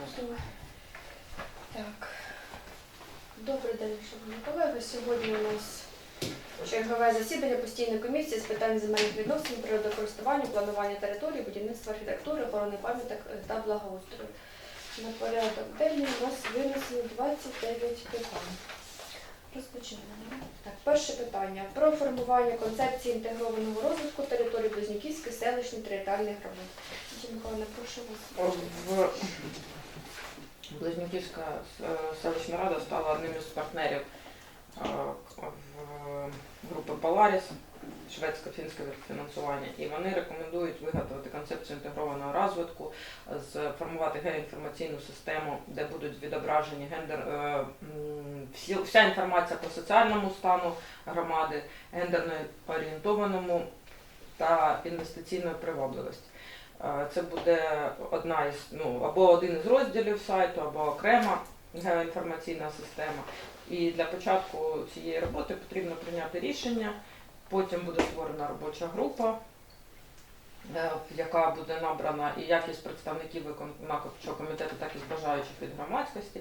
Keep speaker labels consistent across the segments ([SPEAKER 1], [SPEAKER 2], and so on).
[SPEAKER 1] Розумію. Так. Добрий день, шановні колеги. Сьогодні у нас чергове засідання постійної комісії з питань земельних відносин, природокористування, планування території, будівництва архітектури, охорони пам'яток та благоустрою. На порядок денний у нас винесено 29 питань. Розпочинаємо. Так, перше питання про формування концепції інтегрованого розвитку території Близнюківської селищної територіальної громади. Миколаївна, прошу вас.
[SPEAKER 2] Близнюківська е, селищна рада стала одним із партнерів е, в групи Polaris, шведсько-фінське фінансування, і вони рекомендують виготовити концепцію інтегрованого розвитку, сформувати геоінформаційну систему, де будуть відображені гендер, е, вся інформація по соціальному стану громади, гендерно орієнтованому та інвестиційної привабливості. Е, Це буде одна із ну або один із розділів сайту, або окрема геоінформаційна система. І для початку цієї роботи потрібно прийняти рішення. Потім буде створена робоча група, е, яка буде набрана і як із представників виконавчого комітету, так і з бажаючих від громадськості.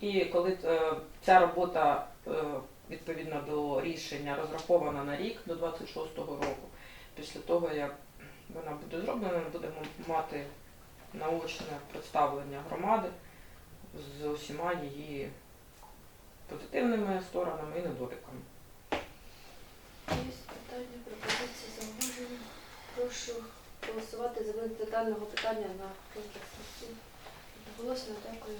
[SPEAKER 2] І коли е, ця робота відповідно до рішення розрахована на рік до 26-го року, після того як вона буде зроблена, ми будемо мати наочне представлення громади з усіма її позитивними сторонами і недоліками.
[SPEAKER 1] Є питання, пропозиції, зауваження. Прошу голосувати за винесення даного питання на сесії. Голосно, дякую.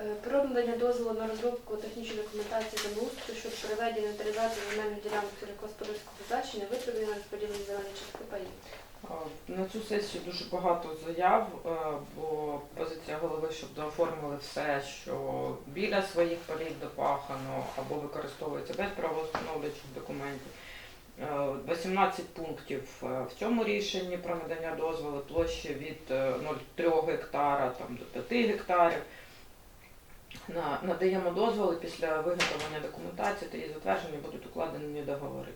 [SPEAKER 1] Е, Про надання дозволу на розробку технічної документації землеустрою щодо проведення інвентаризації земельних ділянок сільськогосподарського значення, виправлення розподілення земельних частки паїв.
[SPEAKER 2] На цю сесію дуже багато заяв, е, бо позиція голови, щоб дооформили все, що біля своїх полів допахано або використовується без правовстановлюючих документів. Е, 18 пунктів е, в цьому рішенні про надання дозволу площі від е, 0,3 гектара там, до 5 гектарів. На- Надаємо дозволи після виготовлення документації та її затвердження будуть укладені договори.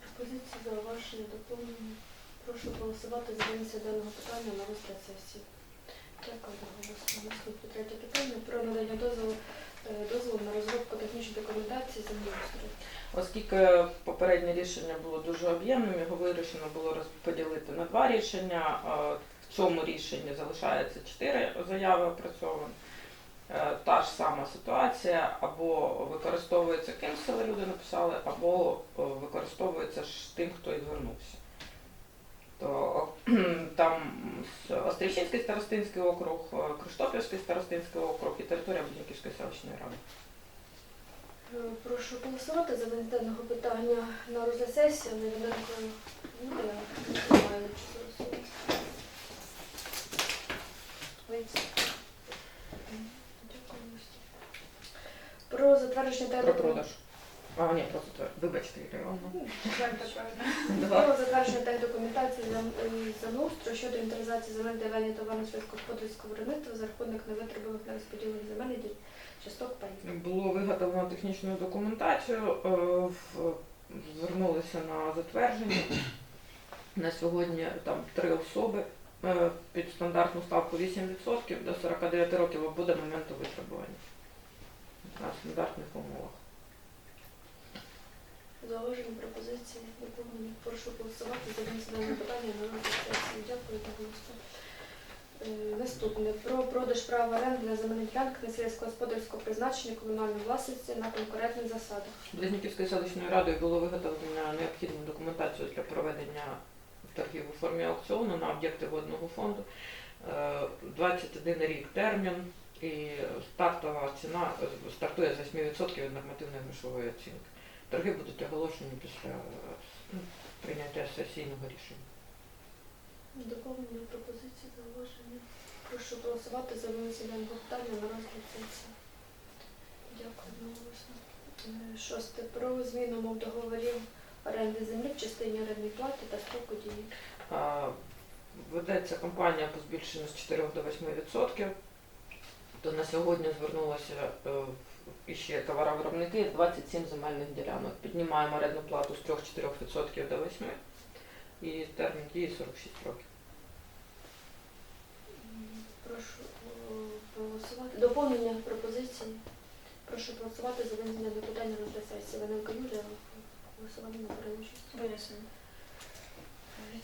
[SPEAKER 1] Пропозиції, зауваження, доповнення. Прошу голосувати за винесення даного питання на розгляд сесії. Дякую голосування. Наступне третє питання про надання дозволу, е, дозволу на розробку технічної документації землеустрою.
[SPEAKER 2] Оскільки попереднє рішення було дуже об'ємним, його вирішено було розподілити на два рішення. В цьому рішенні залишається чотири заяви опрацьовані. Е, Та ж сама ситуація, або використовується кенсели, люди написали, або е, використовується ж тим, хто і звернувся. То там Острівщинський старостинський округ, е, Криштопівський старостинський округ і територія Будниківської селищної ради.
[SPEAKER 1] Прошу голосувати за винесення питання на розгляд сесії. Невідомко немає. Немає чи голосувати. Винесення. Дякую. Настя. Про затвердження та
[SPEAKER 2] Про продаж. А, ні, просто це. Вибачте, Івановна.
[SPEAKER 1] Про затвердження та документації зем- е, землеустрою щодо інвентаризації земель для ведення товарно сільськогосподарського виробництва за рахунок невитребуваних на розподілених земель і часток паїв.
[SPEAKER 2] Було виготовлено технічну документацію, е, в- звернулися на затвердження. На сьогодні там три особи під стандартну ставку 8% до 49 років або до моменту витребування на стандартних умовах.
[SPEAKER 1] Зауважені пропозиції доповнені. Прошу голосувати за винесення питання на сесії. Дякую за голосу. Е, Наступне про продаж права оренди на земельних ділянках на сільськогосподарського призначення комунальної власності на конкурентних засадах.
[SPEAKER 2] Близнюківською селищною радою було виготовлено необхідну документацію для проведення торгів у формі аукціону на об'єкти водного фонду. Е, 21 рік термін і стартова ціна е, стартує з 8% від нормативної грошової оцінки. Торги будуть оголошені після е, ну, прийняття сесійного рішення.
[SPEAKER 1] Доповнені пропозиції, зауваження. Прошу голосувати за винесення питання на розгляд сесії. Дякую. Е, Шосте. Про зміну умов договорів оренди землі в частині орендної плати та строку дії.
[SPEAKER 2] А, Ведеться компанія по збільшенню з 4 до 8%. То на сьогодні звернулося е, іще товаровиробники 27 земельних ділянок. Піднімаємо орендну плату з 3-4% до 8% і термін дії 46 років.
[SPEAKER 1] Прошу е, проголосувати. Доповнення пропозиції. Прошу голосувати за винесення до питання на сесії. Ваненко Юрія голосування на переносчість.
[SPEAKER 3] Винесено.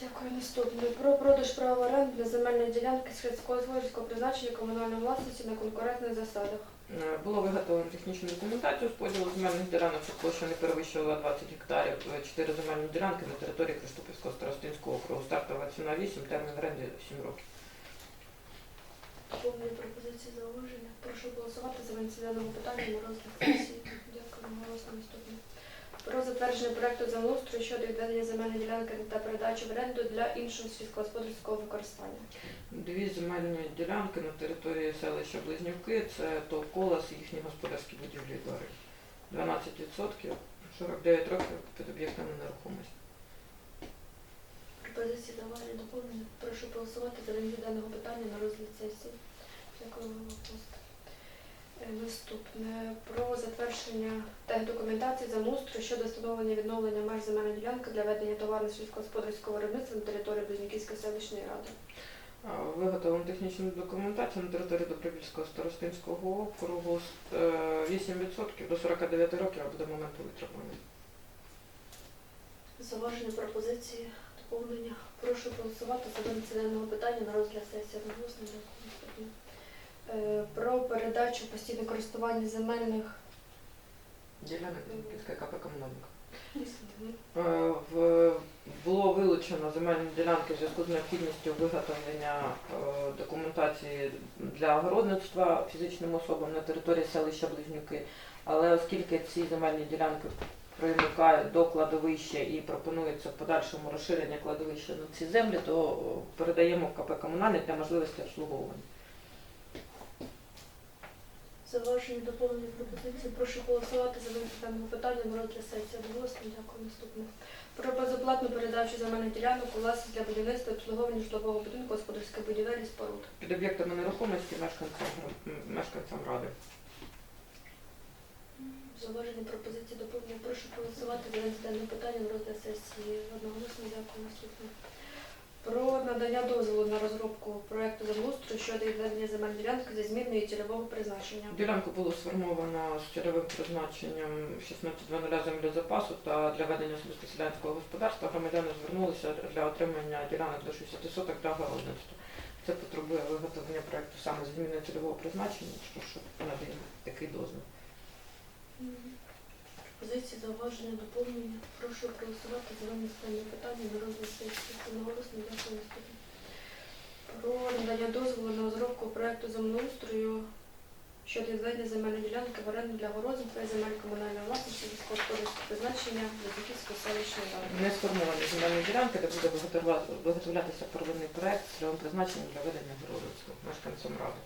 [SPEAKER 1] Дякую. Наступне. Про продаж права оренди для земельної ділянки сільськогосподарського призначення комунальної власності на конкурентних засадах.
[SPEAKER 2] Е, Було виготовлено технічну документацію з поділу земельних ділянок, що площа не перевищувала 20 гектарів, е, 4 земельні ділянки на території Криштопільського старостинського округу. Стартова ціна 8, термін оренди 7 років.
[SPEAKER 1] Повні пропозиції зауваження. Прошу голосувати за винесення даного питання на розгляд сесії. Дякую. Голосно наступне. Про затвердження проекту землеустрою щодо відведення земельної ділянки та передачі в оренду для іншого сільськогосподарського використання.
[SPEAKER 2] Дві земельні ділянки на території селища Близнюки, це ТОВ і їхні господарські будівлі і двори. 12%, 49 років під об'єктами нерухомості.
[SPEAKER 1] Пропозиції зауваження доповнення. Прошу голосувати за даного питання на розгляд сесії. Дякую. Голос. Е, Наступне про затвердження техдокументації землеустрою щодо встановлення відновлення меж земельної ділянки для ведення товарно сільськогосподарського виробництва на території Близнюківської селищної ради.
[SPEAKER 2] Виготовлено технічну документацію на території Добропільського старостинського округу е, 8% до 49 років або до моменту витребування.
[SPEAKER 1] Зауваження пропозиції доповнення. Прошу голосувати за даного питання на розгляд сесії одноголосно. Дякую. Е, Про передачу постійне користування земельних
[SPEAKER 2] Ділянок Близнюківська КП комунальник. Е, в- Було вилучено земельні ділянки в зв'язку з необхідністю виготовлення е, документації для огородництва фізичним особам на території селища Близнюки. Але оскільки ці земельні ділянки примикають до кладовища і пропонується в подальшому розширення кладовища на ці землі, то передаємо в КП комунальник для можливості обслуговування.
[SPEAKER 1] Зауваження доповнення пропозиції. Прошу голосувати за даного питання на розгляд сесії одноголосно. Дякую. Наступне. Про безоплатну передачу земельних ділянок у власність для будівництва обслуговування житлового будинку, господарської будівель і споруд.
[SPEAKER 2] Під об'єктами нерухомості мешканцям, мешканцям ради.
[SPEAKER 1] Зауваження пропозиції доповнення. Прошу голосувати за даного питання на розгляд сесії одноголосно. Дякую. Наступне. Про надання дозволу на розробку проекту землеустрою щодо відведення земельної ділянки зі зміною цільового призначення.
[SPEAKER 2] Ділянку було сформовано з цільовим призначенням 16.00 землі запасу та для ведення особисто селянського господарства громадяни звернулися для отримання ділянок до 60 соток для городництва. Це потребує виготовлення проекту саме з зміною цільового призначення, що надаємо такий дозвіл.
[SPEAKER 1] Позиції, зауваження, доповнення. Прошу проголосувати за винесення питання на розгляд сесії. Одноголосно дякую наступне. Про надання дозволу на розробку проекту землеустрою щодо відведення земельної ділянки в оренду для городництва і земель комунальної власності військового призначення Лизаківської селищної ради.
[SPEAKER 2] Не сформовані земельні ділянки, де буде виготовля- виготовлятися первинний проект з цільовим призначенням для ведення городництва мешканцям ради.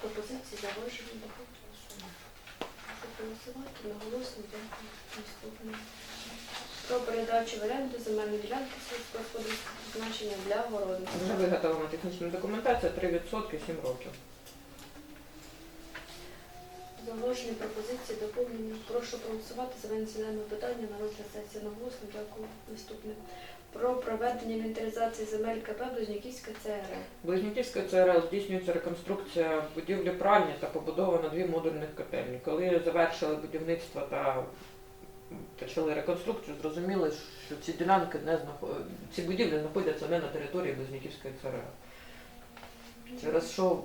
[SPEAKER 1] Пропозиції, зауваження, доповнення. Проголосувати. Одноголосно дякую. Наступне. Про передачу в оренду земельної ділянки сільськогосподарського призначення для городництва.
[SPEAKER 2] Вже виготовлена технічна документація 3% 7 років.
[SPEAKER 1] Зауваження пропозиції доповнення. Прошу проголосувати за винесення питання на розгляд сесії одноголосно. Дякую. Наступне. Про проведення інвентаризації земель КП Близнюківська ЦР.
[SPEAKER 2] Близнюківська ЦРЛ здійснюється реконструкція будівлі пральні та побудовано дві модульних котельні. Коли завершили будівництво та почали реконструкцію, зрозуміли, що ці ділянки не знаход... ці будівлі знаходяться не на території Близнюківської ЦРЛ. Через що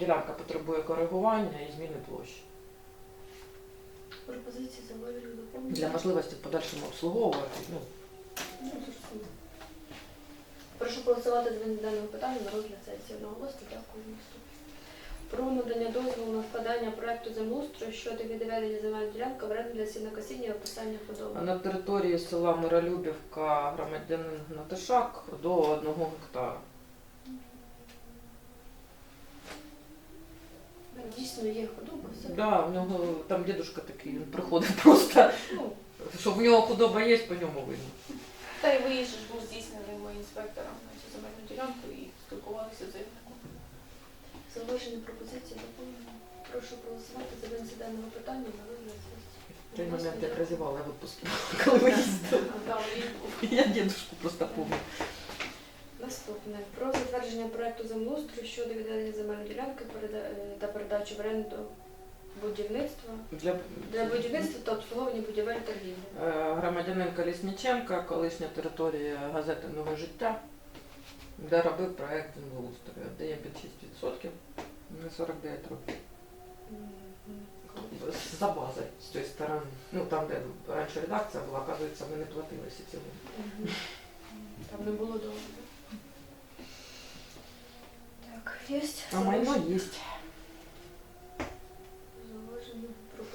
[SPEAKER 2] ділянка потребує коригування і зміни площі.
[SPEAKER 1] Пропозиції зауваження доповнення.
[SPEAKER 2] Для можливості в подальшому обслуговувати. Ну.
[SPEAKER 1] Прошу голосувати за даного питання на розгляд сесії одноголосно. Дякую. Про надання дозволу на складання проекту землеустрою щодо відведення земельної ділянки в оренду для сінокосіння і описання худоби.
[SPEAKER 2] на території села Миролюбівка громадянин Натишак до 1 гектара.
[SPEAKER 1] Дійсно є худоба. все.
[SPEAKER 2] Да, в нього там дідушка такий, він приходить просто,
[SPEAKER 1] Ну,
[SPEAKER 2] що в нього худоба є, по ньому видно.
[SPEAKER 3] Та й виїзд ж був здійснений ми інспектором на цю земельну ділянку і спілкувалися з заявником.
[SPEAKER 1] Зауваження пропозиції доповнення. Прошу проголосувати за винесення даного питання на розгляд сесії.
[SPEAKER 2] В той момент я прозівала в відпуску, коли ви їздили.
[SPEAKER 3] Да.
[SPEAKER 2] Я дідушку просто пам'ятаю.
[SPEAKER 1] Наступне. Про затвердження проекту землеустрою щодо відведення земельної ділянки переда- е, та передачі в оренду будівництва
[SPEAKER 2] Для,
[SPEAKER 1] для будівництва та обслуговування будівель торгівлі.
[SPEAKER 2] Е, Громадянин Колісніченка, колишня територія газети Нове життя, де робив проєкт землеустрою. Дає під 6% на 49 років. За базою з цієї сторони. Ну там, де раніше редакція була, оказується, ми не платили цього.
[SPEAKER 1] Мгм. Там не було довго. Так, є.
[SPEAKER 2] А майно є.
[SPEAKER 1] Зауваження,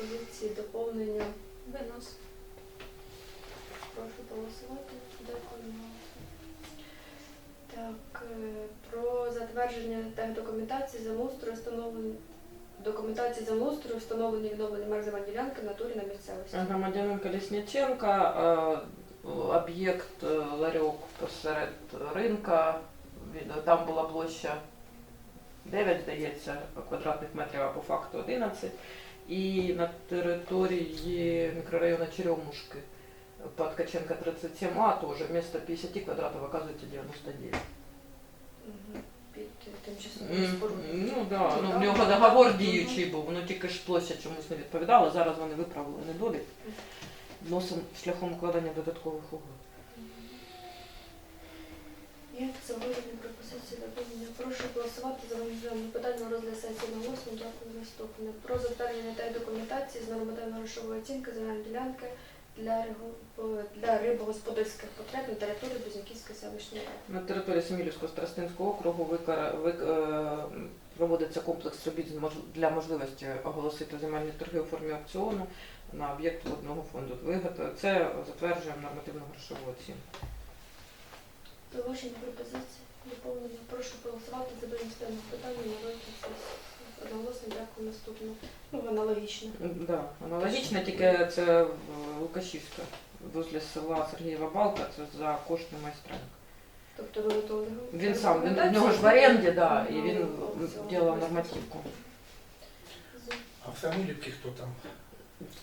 [SPEAKER 1] пропозиції, доповнення.
[SPEAKER 3] Винос.
[SPEAKER 1] Прошу голосувати. Дякую. Так, е, про затвердження техдокументації землеустрою встановлення документації землеустрою встановлення і відновлення меж ділянки в натурі на місцевості.
[SPEAKER 2] Громадянин Колісніченка, е, об'єкт е, ларьок посеред ринка. Там була площа 9, здається, квадратних метрів, а по факту 11. І на території мікрорайону Черемушки по Ткаченка 37А теж вместо 50 квадратів оказується 99.
[SPEAKER 1] Мгм. Під е, тимчасовою
[SPEAKER 2] М,
[SPEAKER 1] спорудою.
[SPEAKER 2] Ну да, ну в нього договор діючий був, ну тільки ж площа чомусь не відповідала. Зараз вони виправили недолік. Носом шляхом укладення додаткових угод.
[SPEAKER 1] Є зауваження пропозиції доповнення. Прошу голосувати за вимогами питання розгляд сесії на голосну. Дякую. Наступне. Про затвердження та документації з нормативно-грошової оцінки земельної ділянки для, для рибогосподарських потреб на території Близнюківської селищної ради.
[SPEAKER 2] На території Семілівського старостинського округу викара- вик- е, проводиться комплекс робіт для можливості оголосити земельні торги у формі аукціону на об'єкт водного фонду. Це затверджуємо нормативну грошову оцінку.
[SPEAKER 1] Зауваження пропозиції доповнення. Прошу голосувати за винесення питання. Одноголосно дякую. Наступне. Ну, аналогічно.
[SPEAKER 2] Да, аналогічно, тільки це Лукашівська, возле села Сергієва Балка, це за кошти майстренка.
[SPEAKER 1] Тобто ви готові?
[SPEAKER 2] Він сам, він, в нього ж в оренді, да, і він ділав нормативку.
[SPEAKER 4] А в Самилівці хто там?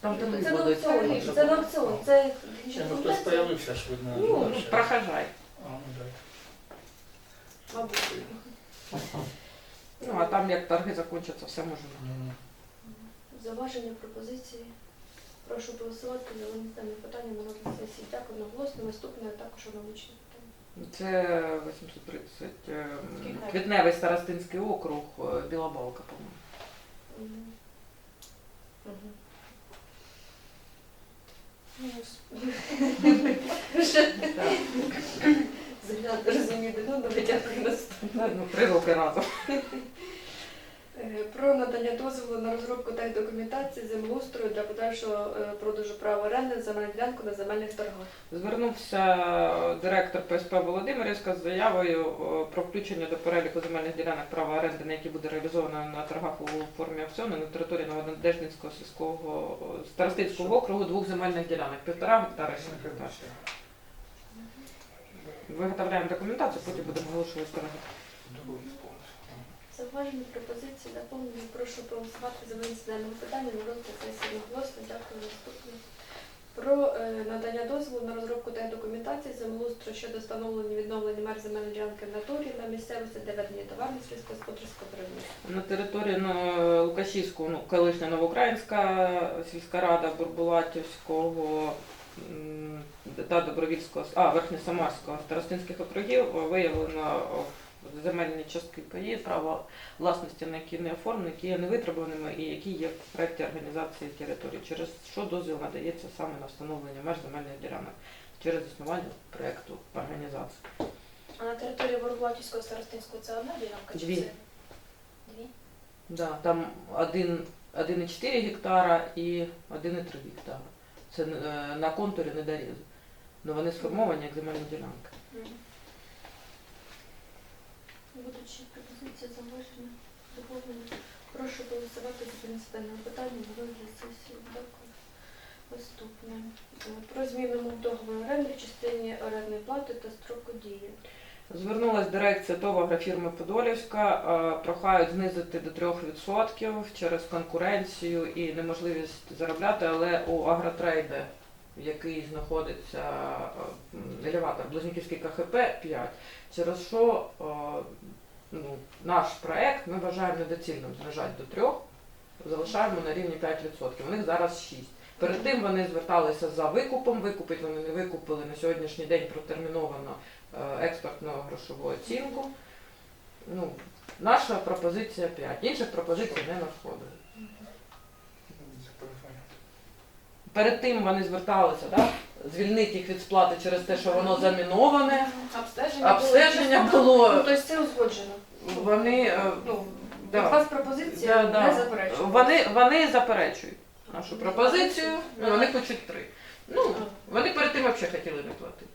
[SPEAKER 2] Там
[SPEAKER 1] Це
[SPEAKER 2] тобі
[SPEAKER 1] на аукціон. Це на аукціон. Це
[SPEAKER 4] Ще ну хтось появився ж видно.
[SPEAKER 1] Ну,
[SPEAKER 4] дальше. А, ну.
[SPEAKER 1] Мабуть.
[SPEAKER 2] Ну, а там як торги закінчаться, все може бути.
[SPEAKER 4] М.
[SPEAKER 1] Зауваження пропозиції. Прошу голосувати за винесення питання на розгляд сесії. Дякую одноголосно. Наступне також аналогічне питання.
[SPEAKER 2] Це 830. е,
[SPEAKER 3] Скільки?
[SPEAKER 2] Квітневий старостинський округ, е, Білобалка, по-моєму.
[SPEAKER 1] Мгм.
[SPEAKER 2] Так.
[SPEAKER 1] Заглянути розуміти, ну добре, дякую наступне.
[SPEAKER 2] Ну, три роки разом.
[SPEAKER 1] Е, Про надання дозволу на розробку та документації землеустрою для подальшого е, продажу права оренди земельну ділянку на земельних торгах.
[SPEAKER 2] Звернувся директор ПСП Володимирівська з заявою е, про включення до переліку земельних ділянок права оренди, на які буде реалізовано на торгах у формі аукціону на території Новодеждинського сільського е, старостинського округу двох земельних ділянок півтора гектара і шість гектар. Виготовляємо документацію, потім будемо оголошувати
[SPEAKER 4] повністю.
[SPEAKER 1] Зауважені пропозиції доповнені. Прошу проголосувати за винесення даного питання на розгляд сесії голосно. Дякую. Наступне. Про е, надання дозволу на розробку та документації землеустрою щодо встановлення і відновлення мер земельної ділянки в натурі на місцевості для ведення товарних сільськогосподарського виробництва.
[SPEAKER 2] На території ну, Лукашівського, ну, колишня Новоукраїнська сільська рада Бурбулатівського та Добровільського, а Верхньосамарського старостинських округів виявлено земельні частки паї, право власності, на які не оформлені, які є невитребуваними і які є в проєкті організації території, через що дозвіл надається саме на встановлення меж земельних ділянок через існування проєкту організації.
[SPEAKER 3] А на території Ворогуатівського старостинського це одна ділянка? чи це Дві?
[SPEAKER 2] Да, там 1,4 гектара і 1,3 гектара. Це е, на контурі недорізу. Ну вони сформовані як земельні ділянки.
[SPEAKER 1] Будуть ще пропозиції зауваження доповнення. Прошу голосувати за даного питання на розгляд сесії. Дякую. Наступне. Про зміну договору оренди в частині орендної плати та строку дії.
[SPEAKER 2] Звернулась дирекція ТОВ агрофірми Подолівська, е, прохають знизити до 3% через конкуренцію і неможливість заробляти, але у агротрейде який знаходиться е, елеватор Близнюківський КХП 5, через що е, ну, наш проект ми вважаємо недоцільним знижати до 3, залишаємо на рівні 5%. У них зараз 6. Перед тим вони зверталися за викупом, викупить вони не викупили на сьогоднішній день протерміновано експертну грошову оцінку. Ну, наша пропозиція 5. Інших пропозицій не надходить. Перед тим вони зверталися, да? звільнити їх від сплати через те, що воно заміноване.
[SPEAKER 3] Обстеження,
[SPEAKER 2] Обстеження
[SPEAKER 3] було.
[SPEAKER 2] було.
[SPEAKER 1] Ну, тобто це узгоджено.
[SPEAKER 2] Вони, е,
[SPEAKER 1] Ну,
[SPEAKER 2] да.
[SPEAKER 1] від вас пропозиція
[SPEAKER 2] Да, да.
[SPEAKER 1] не заперечує.
[SPEAKER 2] вони, вони заперечують нашу пропозицію, ну, вони хочуть три. Ну, вони перед тим взагалі хотіли не платити.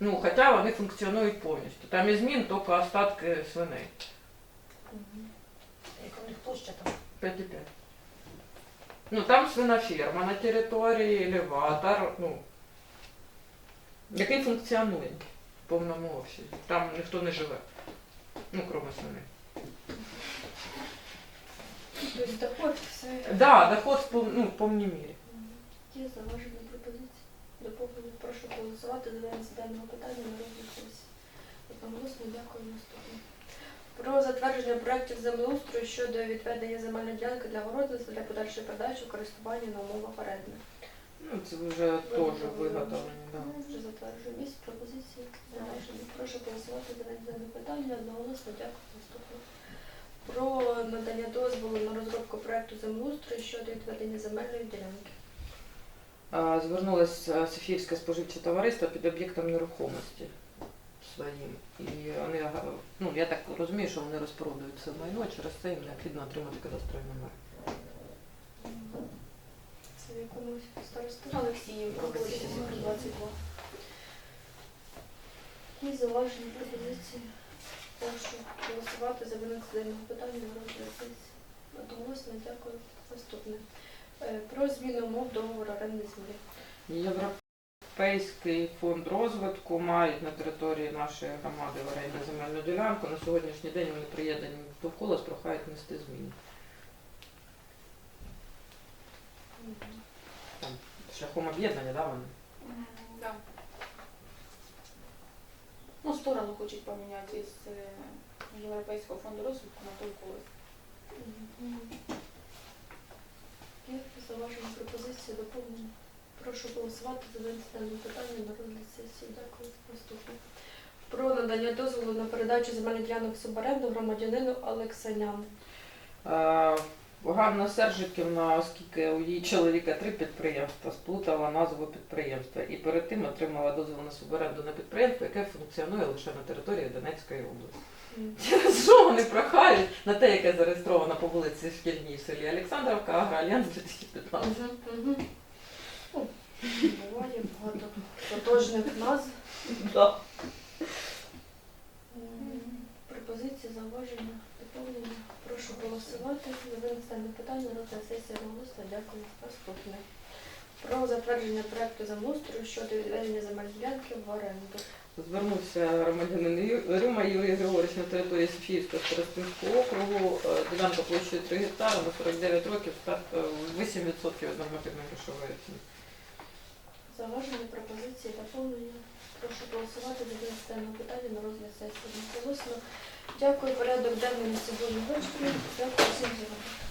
[SPEAKER 2] Ну, хоча вони функціонують повністю. Там і змін тільки остатки свиней.
[SPEAKER 5] Яка у них площа там?
[SPEAKER 2] 5,5. Ну, там свиноферма на території, елеватор, ну, який функціонує в повному обсязі. Там ніхто не живе. Ну, крім свиней.
[SPEAKER 1] Тобто доход все.
[SPEAKER 2] Да, доход в пов- ну, в повній мірі.
[SPEAKER 1] Є заважені пропозиції. Доповнення. Прошу голосувати за даного питання на розгляд сесії. Одноголосно дякую наступне. Про затвердження проєктів землеустрою щодо відведення земельної ділянки для городництва для подальшої передачі у користування на умовах оренди.
[SPEAKER 2] Ну, це вже теж виготовлені.
[SPEAKER 1] Ну, Вже пропозиції заважені. Прошу голосувати за даного питання. Одноголосно дякую наступне. Про надання дозволу на розробку проєкту землеустрою щодо відведення земельної ділянки.
[SPEAKER 2] А, Звернулось е, Софіївське споживче товариство під об'єктом нерухомості своїм. І вони, ну, я так розумію, що вони розпродають це майно, через це їм необхідно отримати кадастровий номер.
[SPEAKER 1] Це в якомусь старості.
[SPEAKER 3] Олексіївка, вулиця номер 22.
[SPEAKER 1] Є зауважені пропозиції. Прошу голосувати за даного питання на розгляд. Одноголосно дякую. Наступне. Е, Про зміну умов договору оренди землі.
[SPEAKER 2] Європейський фонд розвитку мають на території нашої громади в оренді земельну ділянку. На сьогоднішній день вони приєднані довкола, прохають внести зміни. Там, шляхом об'єднання, да, вони?
[SPEAKER 3] Да. Ну, сторону хочуть поміняти із е, Європейського фонду розвитку на той колес.
[SPEAKER 1] Є зауважені пропозиції, доповнення. Прошу голосувати за дане питання на розгляд сесії. Дякую. Наступне. Про надання дозволу на передачу земельних ділянок суборенду громадянину Олексаняну.
[SPEAKER 2] Ганна Сержиківна, оскільки у її чоловіка три підприємства, сплутала назву підприємства і перед тим отримала дозвіл на суборенду на підприємство, яке функціонує лише на території Донецької області. Через що вони прохають на те, яке зареєстровано по вулиці Шкільній в селі Олександровка, Агроальянс 2015.
[SPEAKER 1] Мгм. Ну, Буває багато тотожних назв.
[SPEAKER 2] Да.
[SPEAKER 1] Пропозиції, зауваження, доповнення. Прошу голосувати винесення питання на розгляд сесії голосу. Дякую. Наступне. Про затвердження проекту землеустрою щодо відведення земель ділянки в оренду.
[SPEAKER 2] Звернувся громадянин Рюма Юрій Григорович на території Софіївського старостинського округу. Е, Ділянка площею 3 гектари на 49 років, старт е, 8% від нормативної грошової оцінки.
[SPEAKER 1] Зауваження, пропозиції, доповнення. Прошу голосувати за питання на розгляд сесії. Голосно. Дякую. Порядок денний на сьогодні вичерпний. Дякую всім за роботу.